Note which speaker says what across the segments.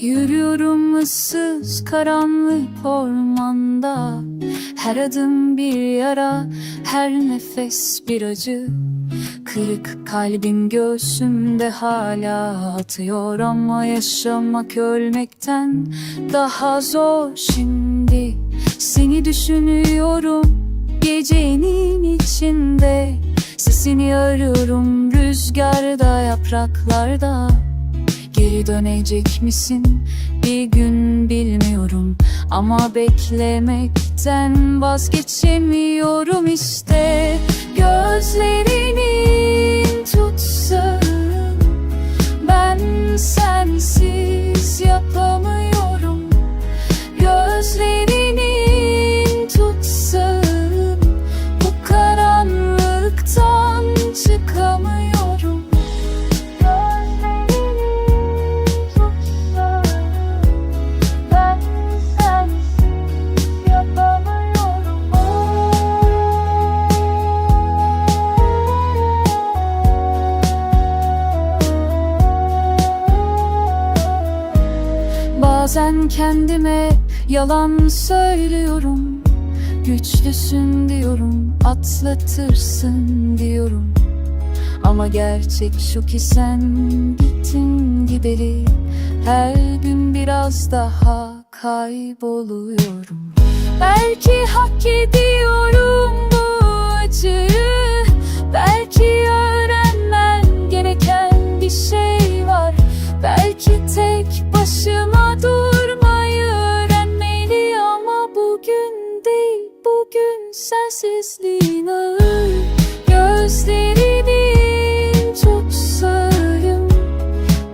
Speaker 1: Yürüyorum ıssız karanlık ormanda. Her adım bir yara, her nefes bir acı. Kırık kalbim göğsümde hala atıyor Ama yaşamak ölmekten daha zor. Şimdi Seni düşünüyorum gecenin içinde. Sesini arıyorum rüzgarda yapraklarda Geri dönecek misin? Bir gün bilmiyorum Ama beklemekten vazgeçemiyorum işte. Gözlerinin Bazen kendime yalan söylüyorum. Güçlüsün diyorum, atlatırsın diyorum. Ama gerçek şu ki sen gittin gideri Her gün biraz daha kayboluyorum. Belki hak ediyorum ağır Gözlerinin tutsayım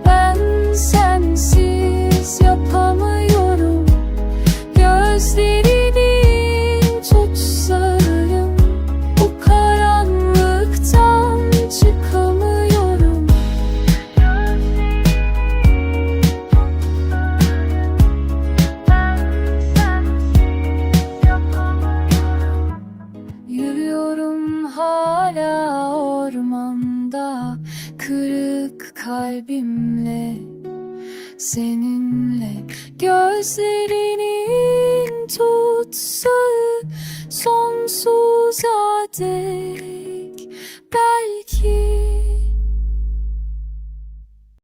Speaker 1: Ben sensiz yapamıyorum. Gözlerinin hala ormanda Kırık kalbimle Seninle. Gözlerinin tutsağı Sonsuza dek Belki